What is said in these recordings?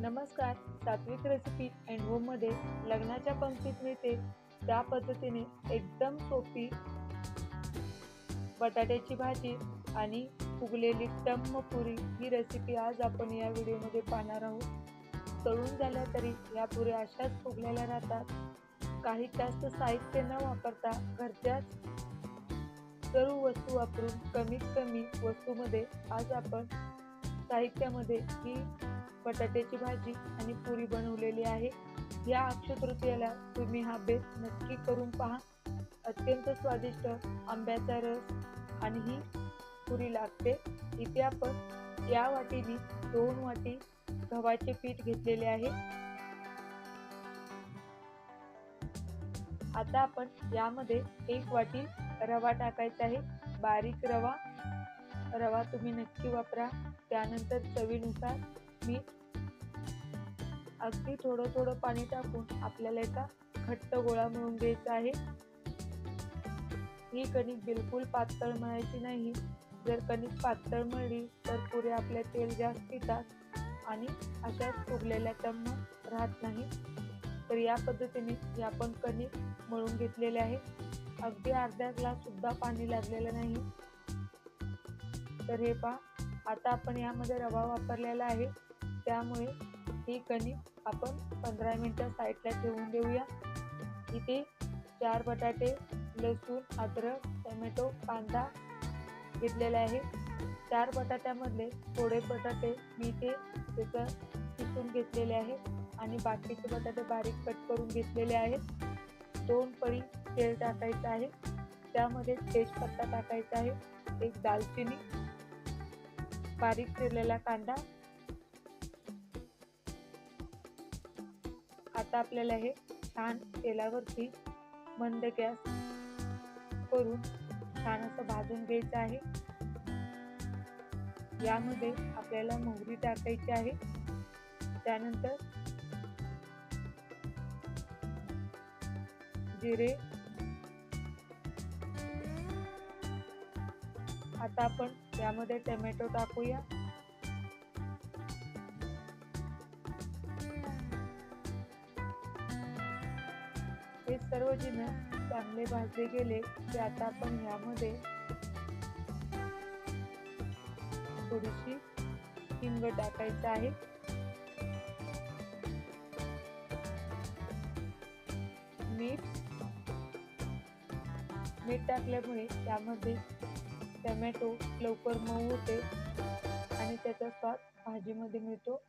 नमस्कार सात्विक recipe and होममध्ये लग्नाच्या पंक्तीत मिळते. त्या पद्धतीने एकदम सोपी बटाट्याची भाजी आणि फुगलेली टम्म पुरी ही रेसिपी आज आपण या व्हिडिओमध्ये पाहणार आहोत. तळून झाल्या तरी या पुऱ्या अशाच फुगलेल्या राहतात. काही जास्त साहित्य न वापरता घरच्याच सर्व वस्तू वापरून कमीत कमी वस्तूमध्ये आज आपण साहित्यामध्ये ही बटाट्याची भाजी आणि पुरी बनवलेली आहे. या अक्षतृतीयाला तुम्ही हा बेत नक्की करून पहा. अत्यंत स्वादिष्ट आंब्याचा रस आणि ही पुरी लागते. इथे आपण या वाटीने दोन वाटी गव्हाचे पीठ घेतलेले आहे. आता आपण यामध्ये एक वाटी रवा टाकायचा आहे. बारीक रवा. रवा तुम्ही नक्की वापरा. त्यानंतर चवीनुसार मीठ अगदी थोडं थोडं पाणी टाकून आपल्याला एका घट्ट गोळा मिळून घ्यायचा आहे. ही कणिक बिलकुल पातळ मळायची नाही. जर कणिक पातळ मळली तर पुरे आपल्या तेल जास्त पितात आणि अशाच फुगलेल्या टम्म राहत नाही. तर या पद्धतीने ही आपण कणिक मळून घेतलेले आहे अगदी अर्ध्या ग्लास सुद्धा पाणी लागलेलं नाही. तर हे पहा आता आपण यामध्ये रवा वापरलेला आहे. त्यामुळे ही कणिक आपण पंधरा मिनटं साईडला ठेवून देऊया. इथे चार बटाटे लसूण अद्रक टोमॅटो कांदा घेतलेला आहे. चार बटाट्यामधले थोडे बटाटे मी ते त्याचं किसून घेतलेले आहे आणि बाकीचे बटाटे बारीक कट करून घेतलेले आहेत दोन पळी तेल टाकायचं आहे. त्यामध्ये तेजपत्ता टाकायचा आहे. एक दालचिनी बारीक चिरलेला कांदा आता आपल्याला हे छान तेलावरती मंद गॅस करून छान असं भाजून घ्यायचं आहे. यामध्ये आपल्याला मोहरी टाकायची आहे. त्यानंतर जिरे आता आपण यामध्ये टोमॅटो टाकूया. हे सर्व जिन्नस चांगले भाजले गेले की आता आपण यामध्ये थोडीशी हिंग टाकायचं आहे. मीठ. मीठ टाकल्यामुळे त्यामध्ये टमॅटो लवकर मऊ होते आणि त्याचा स्वाद भाजीमध्ये मिळतो.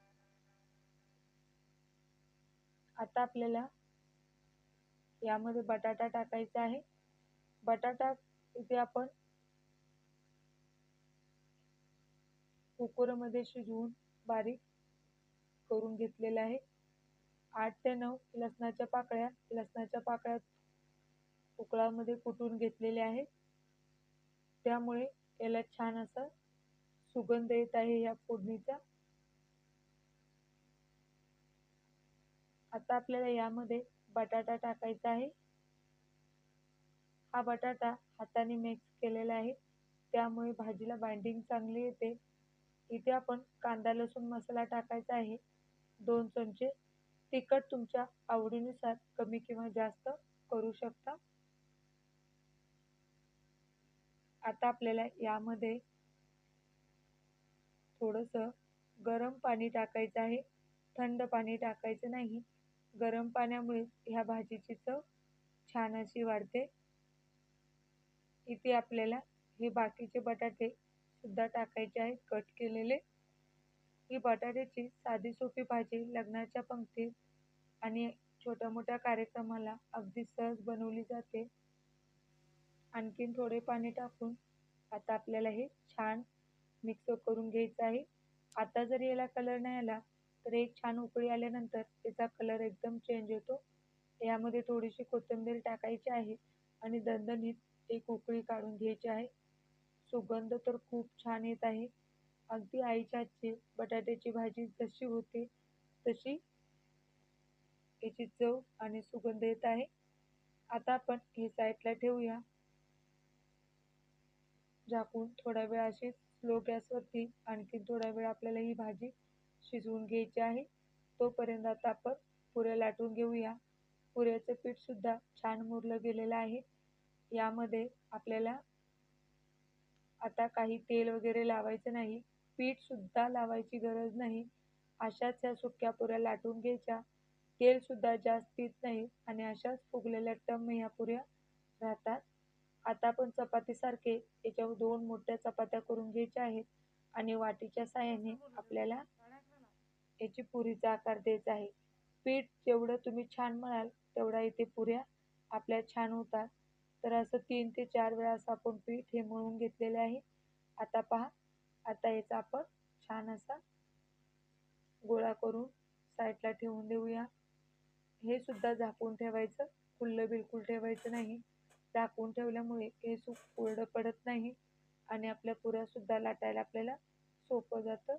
आता आपल्याला यामध्ये बटाटा टाकायचा आहे. बटाटा इथे आपण कुकरमध्ये शिजवून बारीक करून घेतलेला आहे. आठ ते नऊ लसणाच्या पाकळ्या लसणाच्या पाकळ्या उकळामध्ये कुटून घेतलेल्या आहेत. त्यामुळे याला छान असा सुगंध येत आहे या फोडणीचा. आता आपल्याला यामध्ये बटाटा टाकायचा आहे. हा बटाटा हाताने मिक्स केलेला आहे. त्यामुळे भाजीला बाइंडिंग चांगली येते. इथे आपण कांदा लसूण मसाला टाकायचा आहे. दोन चमचे तिखट तुमच्या आवडीनुसार कमी किंवा जास्त करू शकता. आता आपल्याला यामध्ये थोडंसं गरम पाणी टाकायचं आहे. थंड पाणी टाकायचं नाही. गरम पाण्यामुळे ह्या भाजीची चव छान अशी वाढते. इथे आपल्याला हे बाकीचे बटाटे सुद्धा टाकायचे आहेत. कट केलेले. ही बटाट्याची साधी सोपी भाजी लग्नाच्या पंक्तीत आणि छोट्या मोठ्या कार्यक्रमाला अगदी सहज बनवली जाते. आणखीन थोडे पाणी टाकून आता आपल्याला हे छान मिक्स करून घ्यायचं आहे. आता जर याला कलर नाही आला तर एक छान उकळी आल्यानंतर त्याचा कलर एकदम चेंज होतो. यामध्ये थोडीशी कोथिंबीर टाकायची आहे आणि दणदणीत एक उकळी काढून घ्यायची आहे. सुगंध तर खूप छान येत आहे. अगदी आईच्या हातची बटाट्याची भाजी जशी होते तशी याची चव आणि सुगंध येत आहे. आता आपण हे साईडला ठेवूया. झाकून थोडा वेळ अशी स्लो गॅसवरती आणखी थोडा वेळ आपल्याला ही भाजी शिजवून घ्यायचे आहे. तोपर्यंत आता आपण पुऱ्या लाटून घेऊया. पुऱ्याचं पीठसुद्धा छान मुरलं गेलेलं आहे. यामध्ये आपल्याला आता काही तेल वगैरे लावायचं नाही. पीठसुद्धा लावायची गरज नाही. अशाच ह्या सुक्या पुऱ्या लाटून घ्यायच्या. तेलसुद्धा जास्त नाही आणि अशाच फुगलेल्या टम ह्या पुऱ्या राहतात. आता आपण चपातीसारखे याच्यावर दोन मोठ्या चपात्या करून घ्यायच्या आहेत आणि वाटीच्या साहाय्याने आपल्याला याची पुरीचा आकार द्यायचा आहे. पीठ जेवढं तुम्ही छान म्हणाल तेवढा इथे पुऱ्या आपल्या छान होतात. तर असं तीन ते चार वेळा असं आपण पीठ हे मळून घेतलेले आहे. आता पहा आता याचा आपण छान असा गोळा करून साईडला ठेवून देऊया. हे सुद्धा झाकून ठेवायचं. खुल्लं बिलकुल ठेवायचं नाही. झाकून ठेवल्यामुळे हे सूप कोरडं पडत नाही आणि आपल्या पुऱ्यासुद्धा लाटायला आपल्याला सोपं जातं.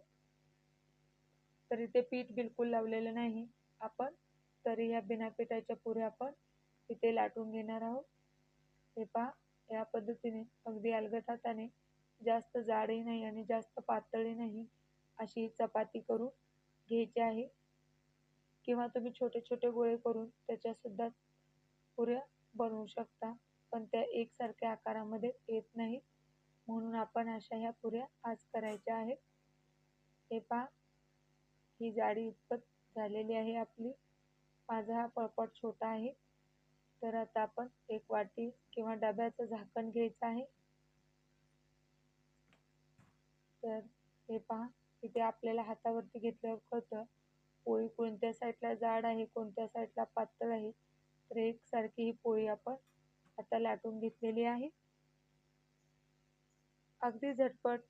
तर इथे पीठ बिलकुल लावलेलं नाही आपण. तरी ह्या बिना पिठाच्या पुऱ्या आपण इथे लाटून घेणार आहोत. हे पहा या पद्धतीने अगदी अलगट हाताने जास्त जाडही नाही आणि जास्त पातळही नाही अशी चपाती करून घ्यायची आहे. किंवा तुम्ही छोटे छोटे गोळे करून त्याच्यासुद्धा पुऱ्या बनवू शकता पण त्या एकसारख्या आकारामध्ये येत नाहीत. म्हणून आपण अशा ह्या पुऱ्या आज करायच्या आहेत. हे पहा ही जाडी इतपत झालेली आहे आपली. माझा हा पळपट छोटा आहे. तर आता आपण एक वाटी किंवा डब्याचं झाकण घ्यायचं आहे. तर हे पहा इथे आपल्याला हातावरती घेतल्यावर कळतं पोळी कोणत्या साईडला जाड आहे कोणत्या साईडला पातळ आहे. तर एकसारखी ही पोळी आपण आता लाटून घेतलेली आहे. अगदी झटपट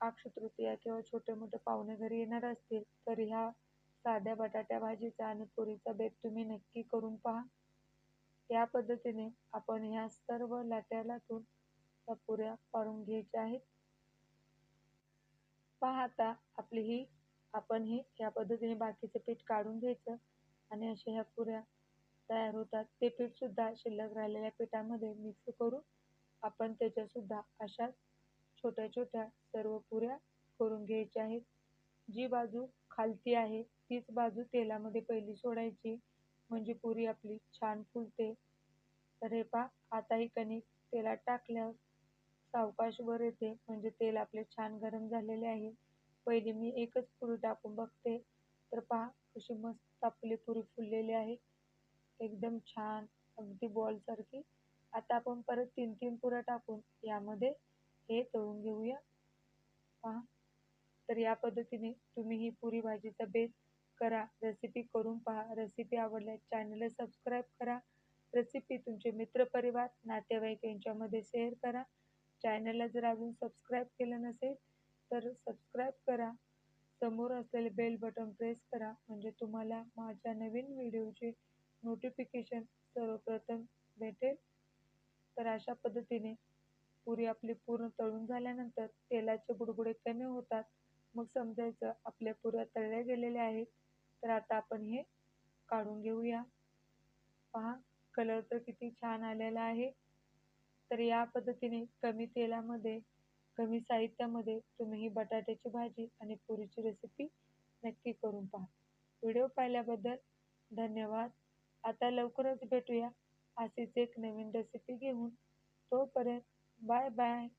अक्षतृतीया किंवा छोटे मोठे पाहुणे घरी येणार असतील तर ह्या साध्या बटाट्या भाजीचा आणि पुरीचा बेत तुम्ही नक्की करून पहा. या पद्धतीने आपण ह्या सर्व लाट्या लाटून त्या पुऱ्या पाडून घ्यायच्या आहेत. पहा आता आपली ही आपण हे या पद्धतीने बाकीचं पीठ काढून घ्यायचं आणि अशा ह्या पुऱ्या तयार होतात. ते पीठसुद्धा शिल्लक राहिलेल्या पिठामध्ये मिक्स करून आपण त्याच्यासुद्धा अशाच छोट्या छोट्या सर्व पुऱ्या करून घ्यायच्या आहेत. जी बाजू खालती आहे तीच बाजू तेलामध्ये पहिली सोडायची. म्हणजे पुरी आपली छान फुलते. तर हे पहा आता ही कणिक तेलात टाकल्यावर सावकाश वर येते. म्हणजे तेल आपले छान गरम झालेले आहे. पहिली मी एकच पुरी टाकून बघते. तर पहा कशी मस्त आपली पुरी फुललेली आहे. एकदम छान अगदी बॉलसारखी आता आपण परत तीन तीन पुऱ्या टाकून यामध्ये हे तळून घेऊया. पहा. तर या पद्धतीने तुम्ही ही पुरी भाजीचा बेस करा रेसिपी करून पहा. रेसिपी आवडल्यास चॅनलला सबस्क्राईब करा. रेसिपी तुमचे मित्रपरिवार नातेवाईक यांच्यामध्ये शेअर करा. चॅनलला जर अजून सबस्क्राईब केलं नसेल तर सबस्क्राईब करा. समोर असलेले बेल बटन प्रेस करा. म्हणजे तुम्हाला माझ्या नवीन व्हिडिओचे नोटिफिकेशन सर्वप्रथम भेटेल. तर अशा पद्धतीने पुरी आपली पूर्ण तळून झाल्यानंतर तेलाचे बुडबुडे कमी होतात. मग समजायचं आपल्या पुऱ्या तळल्या गेलेल्या आहेत. तर आता आपण हे काढून घेऊया. पहा कलर तर किती छान आलेला आहे. तर या पद्धतीने कमी तेलामध्ये कमी साहित्यामध्ये तुम्ही ही बटाट्याची भाजी आणि पुरीची रेसिपी नक्की करून पहा. व्हिडिओ पाहिल्याबद्दल धन्यवाद. आता लवकरच भेटूया अशीच एक नवीन रेसिपी घेऊन. तोपर्यंत Bye-bye.